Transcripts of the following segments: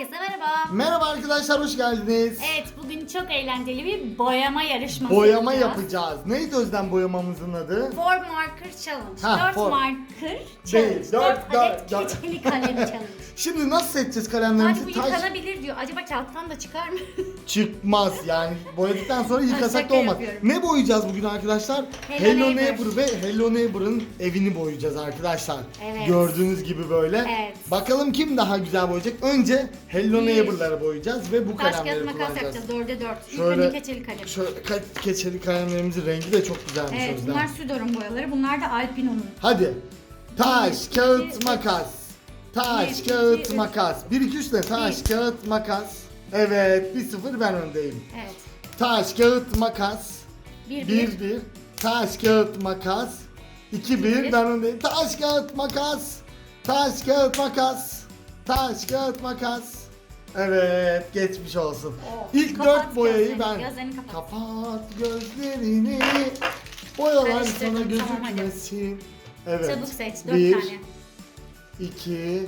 Herkese merhaba. Merhaba arkadaşlar hoş geldiniz. Evet çok eğlenceli bir boyama yarışması Boyama yapacağız. Neydi Özlem boyamamızın adı? Four marker challenge. Ha, 4 four. marker challenge. Değil, 4 dört, adet dört, dört. keçeli kalem challenge. Şimdi nasıl seçeceğiz Hadi kalemlerimizi? bu Taş yıkanabilir diyor. Acaba kağıttan da çıkar mı? çıkmaz yani boyadıktan sonra yıkasak da olmaz. yapıyorum. Ne boyayacağız bugün arkadaşlar? Hello Neighbor. Neighbor ve Hello Neighbor'ın evini boyayacağız arkadaşlar. Evet. Gördüğünüz gibi böyle. Evet. Bakalım kim daha güzel boyayacak? Önce Hello Bir. Neighbor'ları boyayacağız ve bu Taş kalemleri kağıt makas kullanacağız. yapacağız. 4'e 4. İlk Şöyle- önce keçeli kalem. Şöyle ka- keçeli kalemlerimizin rengi de çok güzelmiş Evet Özlem. bunlar Sudor'un boyaları. Bunlar da Alpino'nun. Hadi. Taş, Bir, kağıt, iki, makas. Taş, Bir, iki, kağıt, üç. makas. 1 2 3 ne? Taş, Bir. kağıt, makas. Evet, 1-0 ben öndeyim. Evet. Taş, kağıt, makas. 1 1 1. 1. Taş, kağıt, makas. 2 1 bir. ben öndeyim. Taş, kağıt, makas. Taş, kağıt, makas. Taş, kağıt, makas. Evet, geçmiş olsun. Oh, İlk kapat 4 boyayı gözlerini, ben. gözlerini kapat. Gözlerini. Boyalar Karıştırdım, sana tamam, hadi. gözükmesin. Evet. Çabuk seç 4 Bir, tane. 2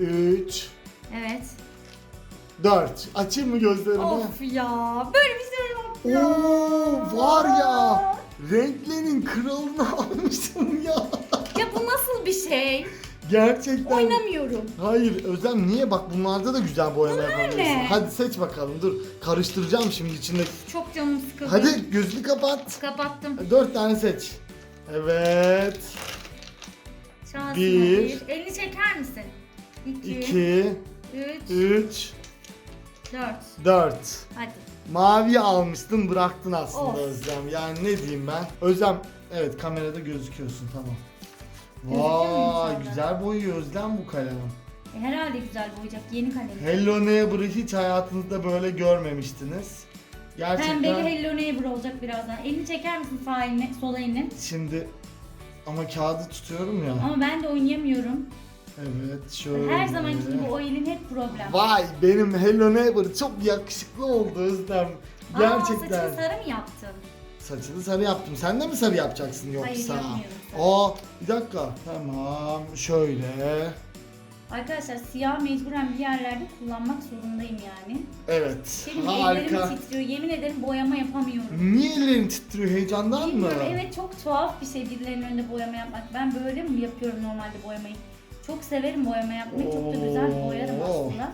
3 Evet. 4. Açayım mı gözlerimi? Of ya. Böyle bir şey yok ya. Oo, var ya. Renklerin kralını almışsın ya. Ya bu nasıl bir şey? Gerçekten. Oynamıyorum. Hayır Özlem niye bak bunlarda da güzel boyama Bunlar yapabilirsin. ne? Hadi seç bakalım dur. Karıştıracağım şimdi içinde. Çok canım sıkıldı. Hadi gözünü kapat. Kapattım. 4 tane seç. Evet. Şansıma Bir. Elini çeker misin? 2, 2 3, 3 4. 4 Hadi. Mavi almıştın bıraktın aslında Of. Özlem. Yani ne diyeyim ben? Özlem evet kamerada gözüküyorsun tamam. Vay güzel boyuyor Özlem bu kalem. E, herhalde güzel boyayacak. Yeni kalem. Hello Neighbor'ı hiç hayatınızda böyle görmemiştiniz. Gerçekten Pembeli Hello Neighbor olacak birazdan. Elini çeker misin sağ elini, sol elini? şimdi ama kağıdı tutuyorum ya. Ama ben de oynayamıyorum. Evet şöyle. Her zamanki gibi o elin hep problem. Vay benim Hello Neighbor çok yakışıklı oldu Özlem. Aa, Gerçekten. saçını sarı mı yaptın? Saçını sarı yaptım. Sen de mi sarı yapacaksın yoksa? Hayır, yapmıyorum. Aa, bir dakika. Tamam. Şöyle. Arkadaşlar siyah mecburen bir yerlerde kullanmak zorundayım yani. Evet. Benim Harika. ellerim titriyor. Yemin ederim boyama yapamıyorum. Niye ellerin titriyor? Heyecandan mı? Bilmiyorum. Evet çok tuhaf bir şey birilerinin önünde boyama yapmak. Ben böyle mi yapıyorum normalde boyamayı? Çok severim boyama yapmayı. Çok da güzel boyarım Oo. aslında.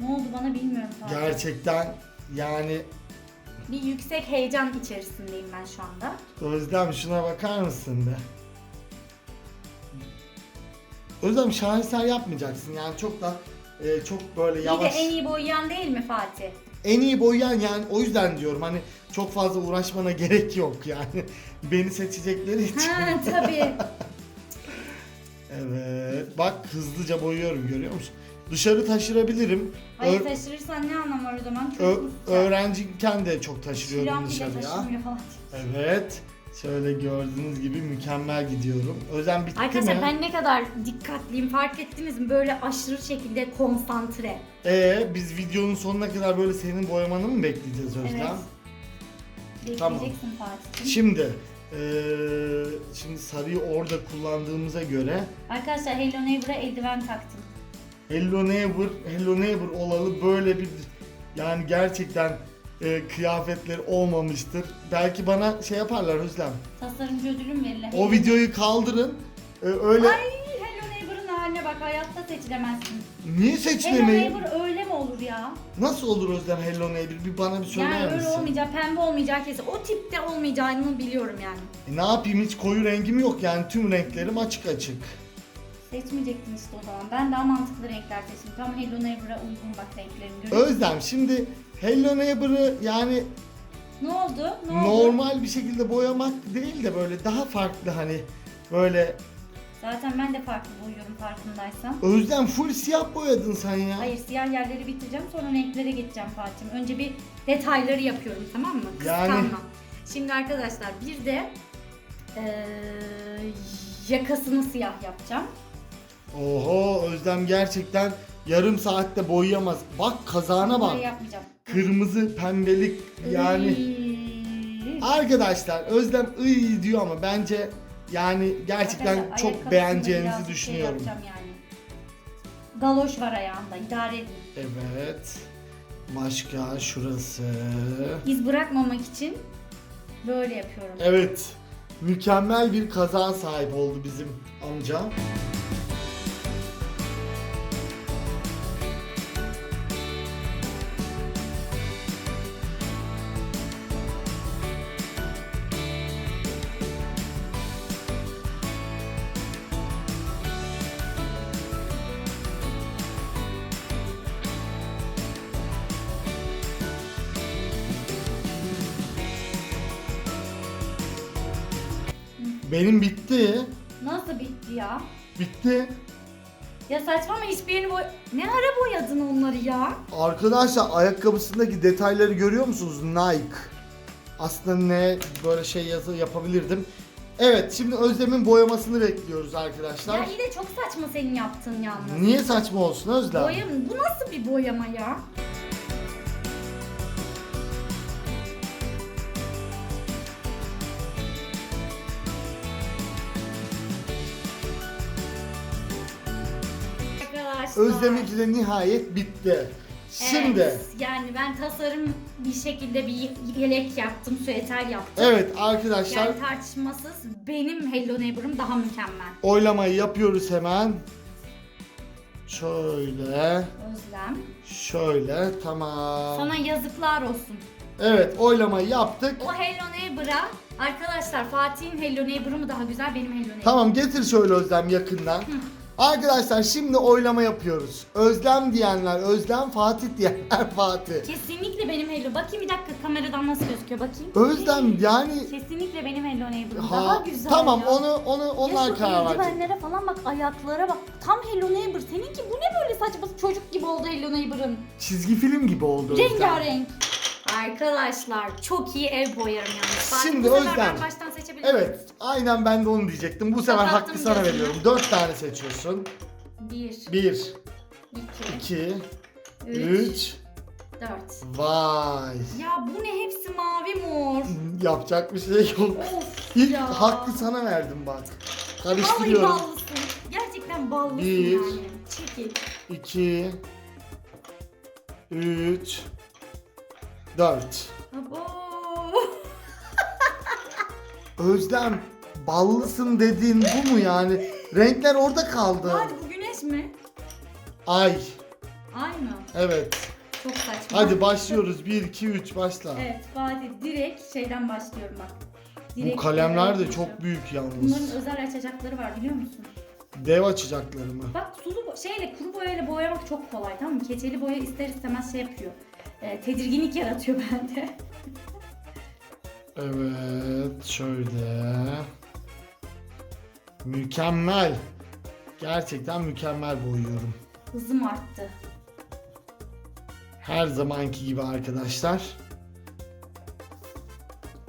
Ne oldu bana bilmiyorum falan. Gerçekten yani Bir yüksek heyecan içerisindeyim ben şu anda. Özlem şuna bakar mısın be? Özlem şaheser yapmayacaksın yani çok da e, çok böyle İyi de yavaş. en iyi boyayan değil mi Fatih? En iyi boyayan yani o yüzden diyorum hani çok fazla uğraşmana gerek yok yani. Beni seçecekleri için. Ha tabii. Evet. Bak hızlıca boyuyorum görüyor musun? Dışarı taşırabilirim. Hayır Ö- taşırırsan ne anlam var o zaman? ö- Çok öğrenciyken de çok taşırıyordum Şiran bile dışarıya. taşımıyor falan. Evet. Şöyle gördüğünüz gibi mükemmel gidiyorum. Özen bitti Arkadaşlar mi? ben ne kadar dikkatliyim fark ettiniz mi? Böyle aşırı şekilde konsantre. Ee, biz videonun sonuna kadar böyle senin boyamanı mı bekleyeceğiz Özlem? Evet. Bekleyeceksin Fatih'im. Şimdi eee, şimdi sarıyı orada kullandığımıza göre Arkadaşlar Hello Neighbor'a eldiven taktım. Hello Neighbor, Hello Neighbor olalı böyle bir yani gerçekten e, kıyafetleri olmamıştır. Belki bana şey yaparlar Özlem. Tasarımcı ödülüm verilir. O videoyu kaldırın. e, öyle Ay Hello Neighbor'ın haline bak hayatta seçilemezsin. niye Hello? Neighbor öyle mi olur ya? Nasıl olur Özlem Hello Neighbor? Bir bana bir söyler Yani öyle misin? olmayacak, pembe olmayacak kesin. O tipte olmayacağını biliyorum yani. E, ne yapayım hiç koyu rengim yok yani tüm renklerim açık açık. Seçmeyecektin işte o zaman. Ben daha mantıklı renkler seçtim. Tam Hello Neighbor'a uygun bak renklerim görüyor musun? Özlem şimdi Hello Neighbor'ı yani Ne oldu? Ne oldu? normal bir şekilde boyamak değil de böyle daha farklı hani böyle Zaten ben de farklı boyuyorum farkındaysan. Özlem full siyah boyadın sen ya. Hayır siyah yerleri bitireceğim sonra renklere geçeceğim Fatih'im. Önce bir detayları yapıyorum tamam mı? Kıskanma. Yani- Şimdi arkadaşlar bir de eee, yakasını siyah yapacağım. Oho Özlem gerçekten yarım saatte boyayamaz. Bak kazağına bak. Yapmayacağım. Kırmızı pembelik yani. Iy. Arkadaşlar Özlem ıy diyor ama bence yani gerçekten Arkadaşlar, çok ayakkabısını beğeneceğinizi birazcık şey düşünüyorum. yapacağım yani. galoş var ayağında. İdare edin. Evet. Başka şurası. İz bırakmamak için böyle yapıyorum. Evet. Mükemmel bir kaza sahip oldu bizim amca. Benim bitti. Nasıl bitti ya? Bitti. Ya saçmalama hiçbir yerini boy... Ne ara boyadın onları ya? Arkadaşlar ayakkabısındaki detayları görüyor musunuz? Nike. Aslında ne böyle şey yazı yapabilirdim. Evet şimdi Özlem'in boyamasını bekliyoruz arkadaşlar. Ya iyi de çok saçma senin yaptığın yalnız. Niye saçma olsun Özlem? Boya Bu nasıl bir boyama ya? Arkadaşlar. Özlem'inki de nihayet bitti. Şimdi Evet, yani ben tasarım bir şekilde bir yelek yaptım, süeter yaptım. evet arkadaşlar Yani tartışmasız benim Hello Neighbor'ım daha mükemmel. oylamayı yapıyoruz hemen. Şöyle, Özlem. şöyle tamam. Sana yazıklar olsun. Evet oylamayı yaptık. O Hello Neighbor'a arkadaşlar Fatih'in Hello Neighbor'ı mı daha güzel benim Hello Neighbor'ım? Tamam getir şöyle Özlem yakından. Arkadaşlar şimdi oylama yapıyoruz. Özlem diyenler Özlem, Fatih diyenler Fatih. Kesinlikle benim Hello. Bakayım bir dakika kameradan nasıl gözüküyor bakayım. Özlem yani Kesinlikle benim Hello Neighbor'ım ha, daha güzel tamam ya. onu onu Ya onlar şu karar verecek. eldivenlere falan bak ayaklara bak. Tam Hello Neighbor. Seninki bu ne böyle saçma çocuk gibi oldu Hello Neighbor'ın. Çizgi film gibi oldu Özlem. Rengarenk. Arkadaşlar çok iyi ev boyarım yalnız. Fatih, Şimdi bu sefer Özlem. ben baştan seçebilir Evet aynen ben de onu diyecektim. Bu sefer Kapattım hakkı sana gözümü. veriyorum. Dört tane seçiyorsun. Bir, Bir, iki, iki, üç, üç. dört. Vay. Ya bu ne hepsi mavi mor. Yapacak bir şey yok. Of İlk ya. hakkı sana verdim bak. Vallahi Karıştırıyorum. ballısın. Gerçekten ballısın Bir. yani. Çekil. 2 3 4 Abo. Özlem ballısın dediğin bu mu yani? Renkler orada kaldı. Hadi bu güneş mi? Ay. Ay mı? Evet. Çok saçma. Hadi başlıyoruz. 1 2 3 başla. Evet Fatih direkt şeyden başlıyorum bak. Direkt Bu kalemler de çok büyük Bunların yalnız. özel açacakları var biliyor musun? Dev açacakları mı? Bak sulu şeyle kuru boyayla boyamak çok kolay tamam mı? Keçeli boya ister istemez şey yapıyor. E, tedirginlik yaratıyor bende. Evet, şöyle. Mükemmel. Gerçekten mükemmel boyuyorum. Hızım arttı. Her zamanki gibi arkadaşlar.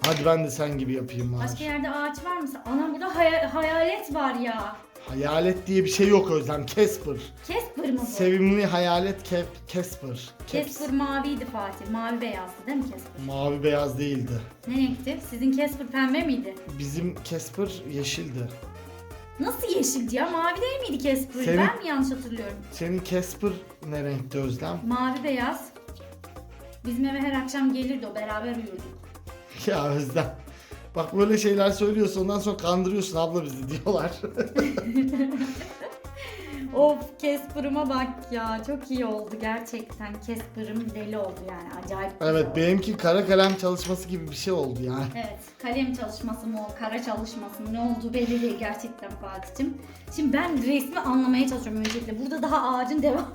Hadi ben de sen gibi yapayım bari. Başka yerde ağaç var mı? Ana burada hay- hayalet var ya. Hayalet diye bir şey yok Özlem. Casper. Casper mı bu? Sevimli hayalet Ke- Casper. Caps. Casper maviydi Fatih. Mavi beyazdı değil mi Casper? Mavi beyaz değildi. Ne renkti? Sizin Casper pembe miydi? Bizim Casper yeşildi. Nasıl yeşildi ya? Mavi değil miydi Casper? Senin- Ben mi yanlış hatırlıyorum? Senin Casper ne renkti Özlem? Mavi beyaz. Bizim eve her akşam gelirdi o beraber uyurduk. Ya Özlem. Bak böyle şeyler söylüyorsun ondan sonra kandırıyorsun abla bizi diyorlar. Of Casper'ıma bak ya çok iyi oldu gerçekten Casper'ım deli oldu yani acayip evet oldu. benimki kara kalem çalışması gibi bir şey oldu yani. Evet kalem çalışması mı o kara çalışması mı ne olduğu belli değil gerçekten Fatih'cim. Şimdi ben resmi anlamaya çalışıyorum öncelikle burada daha ağacın devamı.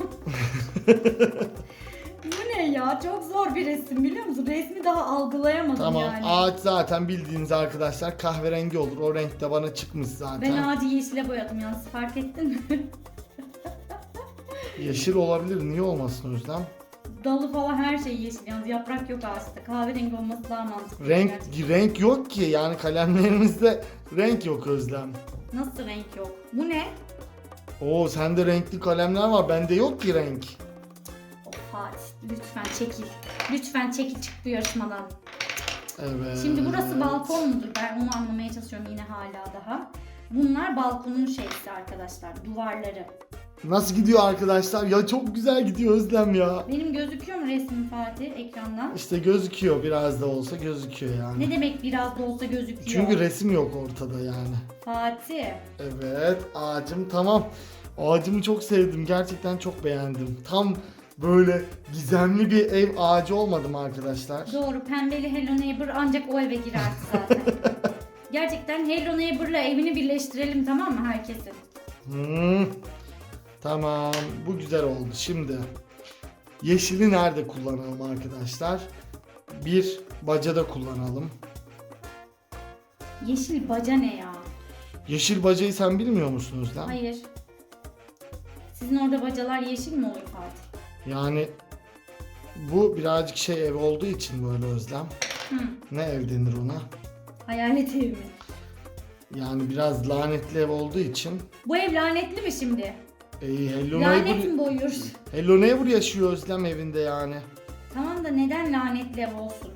Bu ne ya çok zor bir resim biliyor musun? Resmi daha algılayamadım Tamam yani. ağaç zaten bildiğiniz arkadaşlar kahverengi olur. O renkte bana çıkmış zaten. Ben ağacı yeşile boyadım yalnız fark ettin mi? Yeşil olabilir niye olmasın Özlem? Dalı falan her şey yeşil yalnız yaprak yok ağaçta. Kahverengi olması daha mantıklı. Renk gerçekten. renk yok ki yani kalemlerimizde renk yok Özlem. Nasıl renk yok? Bu ne? Oo sende renkli kalemler var bende yok ki renk. Fatih lütfen çekil. Lütfen çekil çık bu yarışmadan. Evet. Şimdi burası balkon mudur? Ben onu anlamaya çalışıyorum yine hala daha. Bunlar balkonun şeysi arkadaşlar. Duvarları. Nasıl gidiyor arkadaşlar? Ya çok güzel gidiyor Özlem ya. Benim gözüküyor mu resmim Fatih ekrandan? İşte gözüküyor biraz da olsa gözüküyor yani. Ne demek biraz da olsa gözüküyor? Çünkü resim yok ortada yani. Fatih. Evet ağacım tamam. Ağacımı çok sevdim. Gerçekten çok beğendim. Tam böyle gizemli bir ev ağacı olmadı mı arkadaşlar? Doğru pembeli Hello Neighbor ancak o eve girerdi zaten. Gerçekten Hello Neighbor'la evini birleştirelim tamam mı herkesin? Hmm. Tamam bu güzel oldu. Şimdi yeşili nerede kullanalım arkadaşlar? Bir bacada kullanalım. Yeşil baca ne ya? Yeşil bacayı sen bilmiyor musunuz lan? Hayır. Sizin orada bacalar yeşil mi oluyor Fatih? Yani bu birazcık şey ev olduğu için böyle özlem. Hı. Ne ev denir ona? Hayalet ev mi? Yani biraz lanetli ev olduğu için. Bu ev lanetli mi şimdi? E, Hello Lanet Neighbor, mi boyuyoruz? Hello Neighbor yaşıyor Özlem evinde yani. Tamam da neden lanetli ev olsun?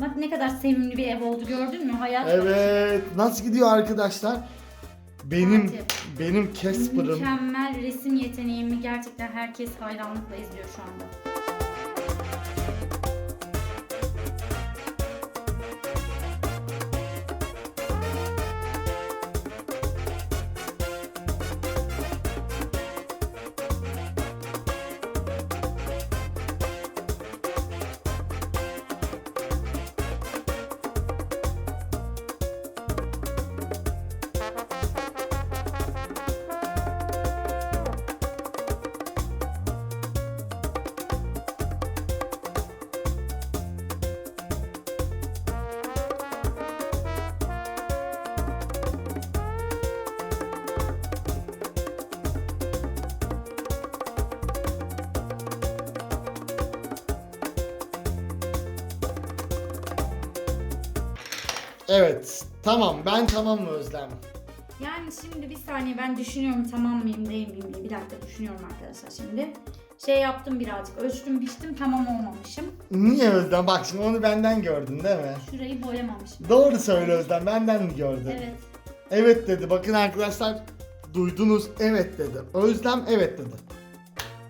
Bak ne kadar sevimli bir ev oldu gördün mü? Hayat Evet. Nasıl gidiyor arkadaşlar? Benim Fatih. benim Casper'ım. Mükemmel resim yeteneğimi gerçekten herkes hayranlıkla izliyor şu anda. Evet. Tamam. Ben tamam mı Özlem? Yani şimdi bir saniye ben düşünüyorum tamam mıyım değil miyim diye. Bir dakika düşünüyorum arkadaşlar şimdi. Şey yaptım birazcık ölçtüm biçtim tamam olmamışım. Niye Özlem? Bak şimdi onu benden gördün değil mi? Şurayı boyamamışım. Doğru söyle Özlem. Benden mi gördün? Evet. Evet dedi. Bakın arkadaşlar duydunuz. Evet dedi. Özlem evet dedi.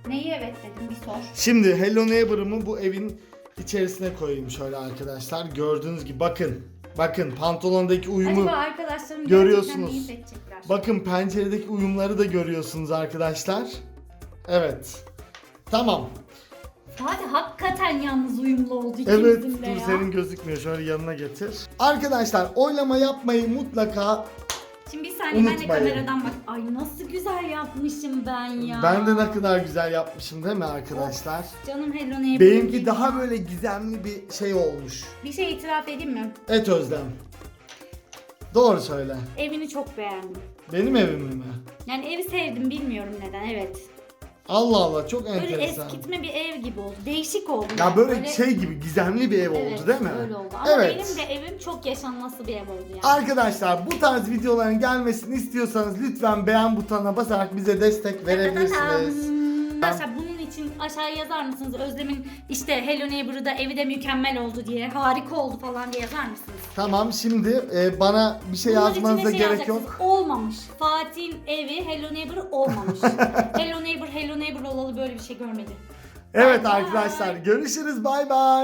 Neyi evet dedim bir sor. Şimdi Hello Neighbor'ımı bu evin içerisine koyayım şöyle arkadaşlar. Gördüğünüz gibi bakın. Bakın pantolondaki uyumu. Acaba arkadaşlarım görüyorsunuz. gerçekten neyi seçecekler? Bakın penceredeki uyumları da görüyorsunuz arkadaşlar. Evet. Tamam. Fatih hakikaten yalnız uyumlu oldu Evet ikimizin de dur ya. senin gözükmüyor. Şöyle yanına getir. Arkadaşlar oylama yapmayı mutlaka Şimdi bir saniye ben de Unutmayın. kameradan bak. Ay nasıl güzel yapmışım ben ya. ben de ne kadar güzel yapmışım değil mi arkadaşlar? Canım Hello Neighbor'ım Benimki daha böyle gizemli bir şey olmuş. Bir şey itiraf edeyim mi? Et Özlem. Doğru söyle. Evini çok beğendim. Benim evimi mi? Yani evi sevdim bilmiyorum neden evet. Allah Allah çok Böyle enteresan. eskitme bir ev gibi oldu. Değişik oldu. Ya yani. böyle şey gibi gizemli bir ev Evet, oldu değil mi? Öyle oldu. Ama Evet. benim de evim çok yaşanması bir ev oldu yani. Arkadaşlar bu tarz videoların gelmesini istiyorsanız lütfen beğen butonuna basarak bize destek verebilirsiniz. Arkadaşlar bunun aşağıya yazar mısınız? Özlem'in işte Hello Neighbor'ı da evi de mükemmel oldu diye, harika oldu falan diye yazar mısınız? Tamam şimdi e, bana bir şey Bunun yazmanıza içine şey gerek yazacaksınız. yok. Olmamış. Fatih'in evi Hello Neighbor olmamış. Hello Neighbor, Hello Neighbor olalı böyle bir şey görmedi. Evet Bye bye. arkadaşlar görüşürüz bay bay.